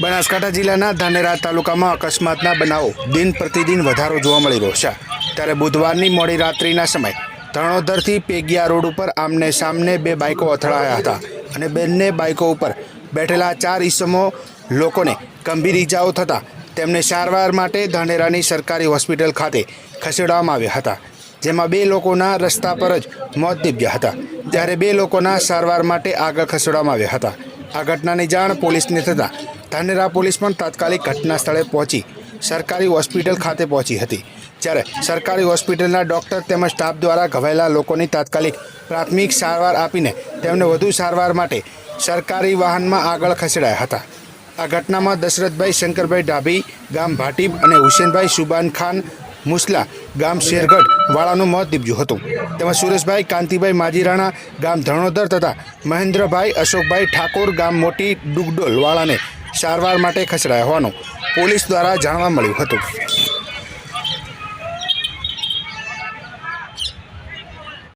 બનાસકાંઠા જિલ્લાના ધાનેરા તાલુકામાં અકસ્માતના બનાવો દિન પ્રતિદિન વધારો જોવા મળી રહ્યો છે. ત્યારે બુધવારની મોડી રાત્રિના સમય ધરણોધરથી પેગિયા રોડ ઉપર આમને સામને બે બાઇકો અથડાયા હતા અને બંને બાઇકો ઉપર બેઠેલા ચાર ઈસમો લોકોને ગંભીર ઈજાઓ થતાં તેમને સારવાર માટે ધાનેરાની સરકારી હોસ્પિટલ ખાતે ખસેડવામાં આવ્યા હતા. જેમાં બે લોકોના રસ્તા પર જ મોત નીપજ્યા હતા. ત્યારે બે લોકોના સારવાર માટે આગળ ખસેડવામાં આવ્યા હતા. આ ઘટનાની જાણ પોલીસને થતાં ધાનેરા પોલીસ પણ તાત્કાલિક ઘટના સ્થળે પહોંચી સરકારી હોસ્પિટલ ખાતે પહોંચી હતી. જ્યારે સરકારી હોસ્પિટલના ડૉક્ટર તેમજ સ્ટાફ દ્વારા ઘવાયેલા લોકોની તાત્કાલિક પ્રાથમિક સારવાર આપીને તેમને વધુ સારવાર માટે સરકારી વાહનમાં આગળ ખસેડાયા હતા. આ ઘટનામાં દશરથભાઈ શંકરભાઈ ડાભી, ગામ ભાટીબ અને હુસેનભાઈ સુબાન ખાન મુસલા, ગામ શેરગઢ વાળાનું મોત નીપજ્યું હતું. તેમજ સુરેશભાઈ, કાંતિભાઈ માજીરાણા, ગામ ધરણોદર તથા મહેન્દ્રભાઈ અશોકભાઈ ઠાકોર, ગામ મોટી ડુગડોલ વાળાને સારવાર માટે ખસેડાયા હોવાનું પોલીસ દ્વારા જાણવા મળ્યું હતું.